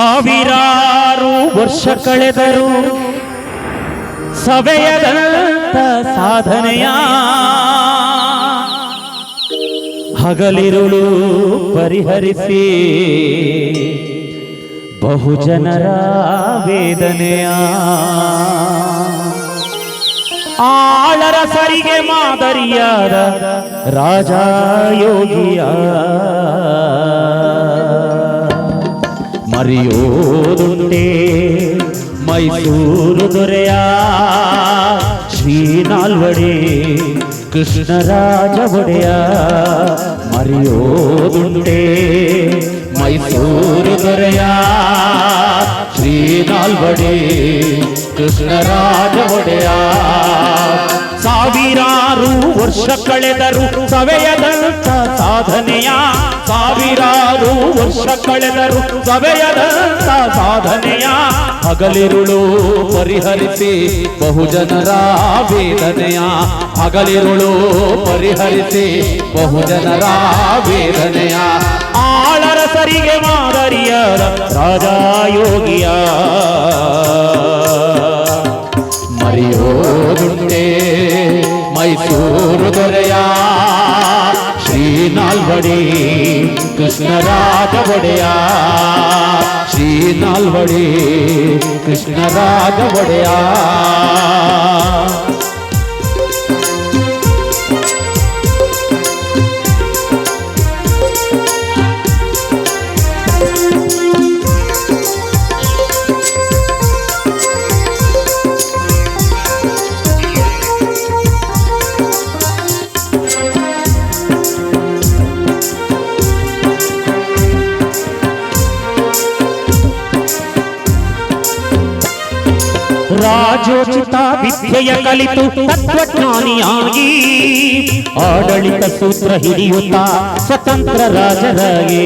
ಸಾವಿರಾರು ವರ್ಷ ಕಳೆದರು ಸಭೆಯದಂತ ಸಾಧನೆಯ ಹಗಲಿರುಳು ಪರಿಹರಿಸಿ ಬಹುಜನರ ವೇದನೆಯ ಆಳರ ಸರಿಗೆ ಮಾದರಿಯಾದ ರಾಜ ಯೋಗಿಯ ಮರೆಯೋದುಂಟೆ ಮೈಸೂರು ದೊರೆಯ ಶ್ರೀನಾಲ್ವಡಿ ಕೃಷ್ಣರಾಜ ಒಡೆಯ ಮರೆಯೋದುಂಟೆ ಮೈಸೂರು ದೊರೆಯ ಶ್ರೀನಾಲ್ವಡಿ ಕೃಷ್ಣರಾಜ ಒಡೆಯ ಸಾವಿರಾರು ವರ್ಷ ಕಳೆದರು ಸವೆಯದಂತ ಸಾಧನೆಯ ಸಾವಿರಾರು ವರ್ಷ ಕಳೆದರು ಸವೆಯದಂತ ಸಾಧನೆಯ ಹಗಲಿರುಳು ಪರಿಹರಿಸಿ ಬಹುಜನರ ವೇದನೆಯ ಹಗಲಿರುಳು ಪರಿಹರಿಸಿ ಬಹುಜನರ ವೇದನೆಯ ಆಳರ ಸರಿಗೆ ಮಾದರಿಯರ ರಾಜ ಯೋಗಿಯ ಮರೆಯೋದುಂಟೆ ಮೈಸೂರು श्री बड़े कृष्ण राज बड़िया। श्री बड़े कृष्ण राज बड़िया। ರಾಜೋಚಿತ ವಿದ್ಯೆಯ ಕಲಿತು ತತ್ವಜ್ಞಾನಿಯಾಗಿ ಆಡಳಿತ ಸೂತ್ರ ಹಿಡಿಯುತ್ತ ಸ್ವತಂತ್ರ ರಾಜರಾಗಿ.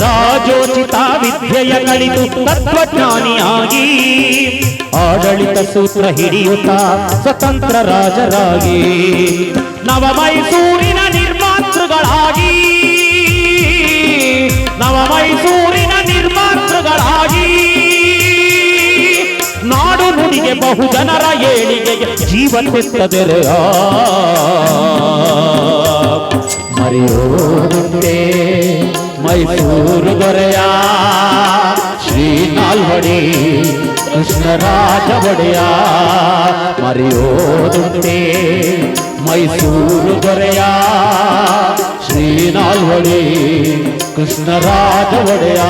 ರಾಜೋಚಿತ ವಿದ್ಯೆಯ ಕಲಿತು ತತ್ವಜ್ಞಾನಿಯಾಗಿ ಆಡಳಿತ ಸೂತ್ರ ಹಿಡಿಯುತ್ತ ಸ್ವತಂತ್ರ ರಾಜರಾಗಿ. ನವ ಮೈಸೂರಿನ ನಿರ್ಮಾತೃಗಳಾಗಿ ನವ ಮೈಸೂರಿನ ಬಹುಜನರ ಏಳಿಗೆಗೆ ಜೀವನೆತ್ತದರೆ ಮರೆಯೋದುಂಟೆ ಮೈಸೂರು ದೊರೆಯ ಶ್ರೀನಾಲ್ವಡಿ ಕೃಷ್ಣರಾಜ ಒಡೆಯ ಮರೆಯೋದುಂಟೆ ಮೈಸೂರು ದೊರೆಯ ಶ್ರೀನಾಲ್ವಡಿ ಕೃಷ್ಣರಾಜ ಒಡೆಯ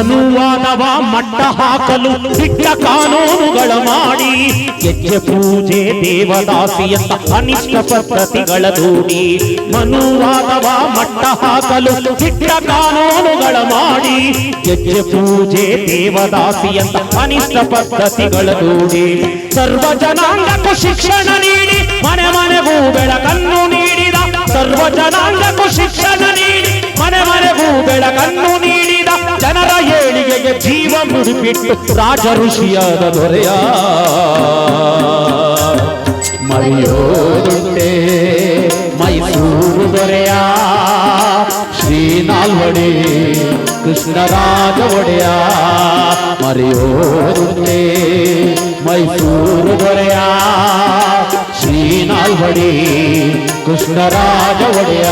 ಮನುವಾದವ ಮಟ್ಟ ಹಾಕಲು ಸಿಟ್ಟ ಕಾನೂನುಗಳ ಮಾಡಿ. ಗೆಜ್ಜೆ ಪೂಜೆ ದೇವದಾಸಿಯಂತ ಅನಿಷ್ಟ ಪದ್ಧತಿಗಳ ದೂಡಿ. ಮನುವಾದವ ಮಟ್ಟ ಹಾಕಲು ಸಿಟ್ಟ ಕಾನೂನುಗಳ ಮಾಡಿ. ಗೆಜ್ಜೆ ಪೂಜೆ ದೇವದಾಸಿಯಂತ ಅನಿಷ್ಟ ಪದ್ಧತಿಗಳ ದೂಡಿ. ಸರ್ವ ಜನಾಂಗಕ್ಕೂ ಶಿಕ್ಷಣ ನೀಡಿ, ಮನೆ ಮನೆಗೂ ಬೆಳಕನ್ನು ನೀಡಿದ. ಸರ್ವ ಜನಾಂಗಕ್ಕೂ ಶಿಕ್ಷಣ ನೀಡಿ, ಮನೆ ಮನೆಗೂ ಬೆಳಕನ್ನು ನೀಡಿದ ಜನರ ಏಳಿಗೆಗೆ ಜೀವ ಮುಡಿಪಿಟ್ಟು ರಾಜ ಋಷಿಯಾದ ದೊರೆಯ ಮರೆಯೋದುಂಟೆ ಮೈಸೂರು ದೊರೆಯ ಶ್ರೀನಾಲ್ವಡಿ ಕೃಷ್ಣರಾಜ ಒಡೆಯ ಮರೆಯೋದುಂಟೆ ಮೈಸೂರು ದೊರೆಯ ಶ್ರೀನಾಲ್ವಡಿ ಕೃಷ್ಣರಾಜ ಒಡೆಯ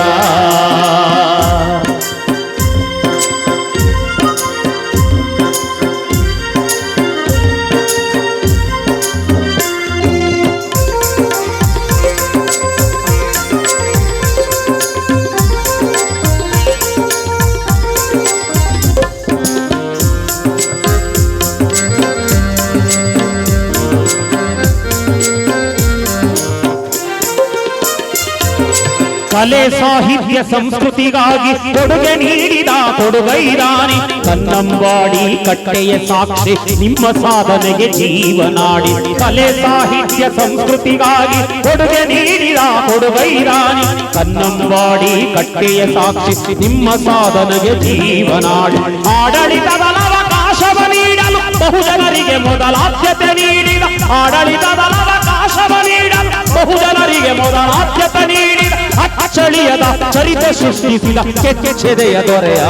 कले साहित्य संस्कृति कन्नवाड़ी कटे साक्षि निम्ब साधन जीवना कले साहित्य संस्कृति कन्नवाड़ी कटे साक्षि निम्ब साधन जीवना आड़काश बहुजन मोदल आड़काश बहुजन मोदल ಅಚ್ಚಳಿಯದ ಚರಿತ ಸೃಷ್ಟಿಸಿದ ಕೆಚ್ಚೆದೆಯ ದೊರೆಯ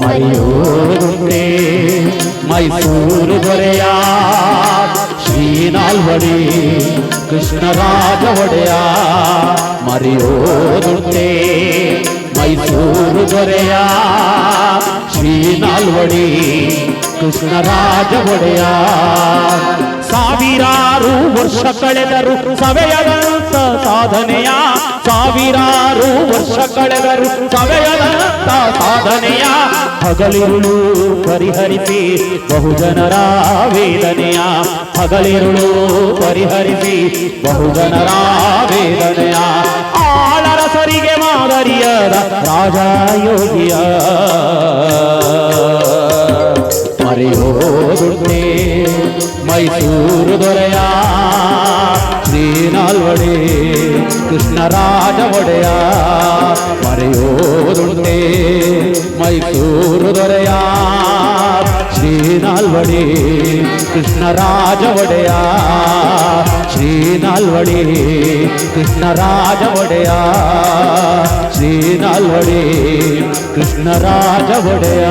ಮರೆಯೋದುಂಟೆ ಮೈಸೂರು ದೊರೆಯ ಶ್ರೀನಾಲ್ವಡಿ ಕೃಷ್ಣರಾಜ ಒಡೆಯ ಮರೆಯೋದುಂಟೆ ಮೈಸೂರು ದೊರೆಯ ಶ್ರೀನಾಲ್ವಡಿ ಕೃಷ್ಣರಾಜ ಒಡೆಯ ಸಾವಿರಾರು ವರ್ಷ ಕಳೆದರು ಸವೆಯದಂತ ಸಾಧನೆಯ, ಸಾವಿರಾರು ವರ್ಷ ಕಳೆದರು ಸವೆಯದಂತ ಸಾಧನೆಯ. ಹಗಲಿರುಳು ಪರಿಹರಿಸಿ ಬಹುಜನರ ವೇದನೆಯ. ಹಗಲಿರುಳು ಪರಿಹರಿಸಿ ಬಹುಜನರ ವೇದನೆಯ. ಆಳರಸರಿಗೆ ಮಾದರಿಯದ ರಾಜ ಯೋಗಿಯ ಮರೆಯೋದುಂಟೆ ಮೈಸೂರು ದೊರೆಯ ಶ್ರೀನಾಲ್ವಡಿ ಕೃಷ್ಣರಾಜ ಒಡೆಯ ಮರೆಯೋದುಂಟೆ ಮೈಸೂರು ದೊರೆಯ ಶ್ರೀನಾಲ್ವಡಿ ಕೃಷ್ಣರಾಜ ಒಡೆಯ ಶ್ರೀನಾಲ್ವಡಿ ಕೃಷ್ಣರಾಜ ಒಡೆಯ ಶ್ರೀನಾಲ್ವಡಿ ಕೃಷ್ಣರಾಜ ಒಡೆಯ